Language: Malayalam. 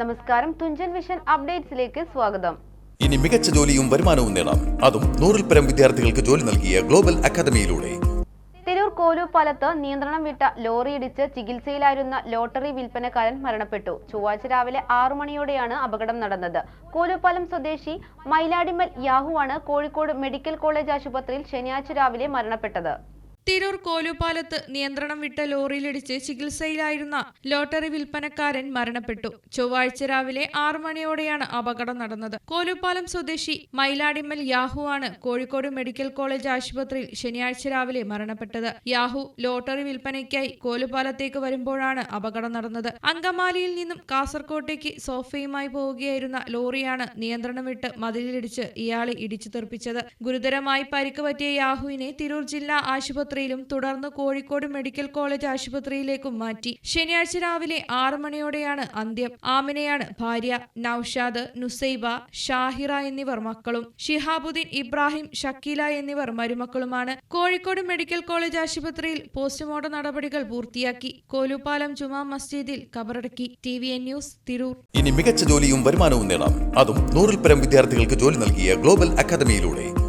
നമസ്കാരം. തുഞ്ചൻ വിഷൻ അപ്ഡേറ്റ്സിലേക്ക് സ്വാഗതം. ഇനി മികച്ച ജോലിയും വരുമാനവും നേടാം. അതും നൂറിൽ പരം വിദ്യാർത്ഥികൾക്ക് ജോലി നൽകിയ ഗ്ലോബൽ അക്കാദമിയിലൂടെ. തിരൂർ കോലൂപ്പാലത്ത് നിയന്ത്രണം വിട്ട ലോറിയിടിച്ച് ചികിത്സയിലായിരുന്ന ലോട്ടറി വിൽപ്പനക്കാരൻ മരണപ്പെട്ടു. ചൊവ്വാഴ്ച രാവിലെ ആറു മണിയോടെയാണ് അപകടം നടന്നത്. കോലൂപ്പാലം സ്വദേശി മൈലാടിമൽ യാഹുവാണ് കോഴിക്കോട് മെഡിക്കൽ കോളേജ് ആശുപത്രിയിൽ ശനിയാഴ്ച രാവിലെ മരണപ്പെട്ടത്. തിരൂർ കോലുപാലത്ത് നിയന്ത്രണം വിട്ട ലോറിയിലിടിച്ച് ചികിത്സയിലായിരുന്ന ലോട്ടറി വിൽപ്പനക്കാരൻ മരണപ്പെട്ടു. ചൊവ്വാഴ്ച രാവിലെ ആറു മണിയോടെയാണ് അപകടം നടന്നത്. കോലുപാലം സ്വദേശി മൈലാടിമ്മൽ യാഹു ആണ് കോഴിക്കോട് മെഡിക്കൽ കോളേജ് ആശുപത്രിയിൽ ശനിയാഴ്ച രാവിലെ മരണപ്പെട്ടത്. യാഹു ലോട്ടറി വിൽപ്പനയ്ക്കായി കോലുപാലത്തേക്ക് വരുമ്പോഴാണ് അപകടം നടന്നത്. അങ്കമാലിയിൽ നിന്നും കാസർകോട്ടേക്ക് സോഫയുമായി പോവുകയായിരുന്ന ലോറിയാണ് നിയന്ത്രണം വിട്ട് മതിലിടിച്ച് ഇയാളെ ഇടിച്ചു തെറിപ്പിച്ചത്. ഗുരുതരമായി പരിക്ക് പറ്റിയ യാഹുവിനെ തിരൂർ ജില്ലാ ആശുപത്രിയിലും തുടർന്ന് കോഴിക്കോട് മെഡിക്കൽ കോളേജ് ആശുപത്രിയിലേക്കും മാറ്റി. ശനിയാഴ്ച രാവിലെ ആറ് മണിയോടെയാണ് അന്ത്യം. ആമിനയാണ് ഭാര്യ നൌഷാദ് നുസൈബ ഷാഹിറ എന്നിവർ മക്കളും. ഷിഹാബുദ്ദീൻ ഇബ്രാഹിം ഷക്കീല എന്നിവർ മരുമക്കളുമാണ്. കോഴിക്കോട് മെഡിക്കൽ കോളേജ് ആശുപത്രിയിൽ പോസ്റ്റ്മോർട്ടം നടപടികൾ പൂർത്തിയാക്കി. കോലുപാലം ജുമാ മസ്ജിദിൽ കബറടക്കി. T V N news Tirur. ഇനി മികച്ച ജോലിയും വരുമാനവും നേടാം. അതും നൂറിൽ പരം വിദ്യാർത്ഥികൾക്ക് ജോലി നൽകിയ ഗ്ലോബൽ അക്കാദമിയിലൂടെ.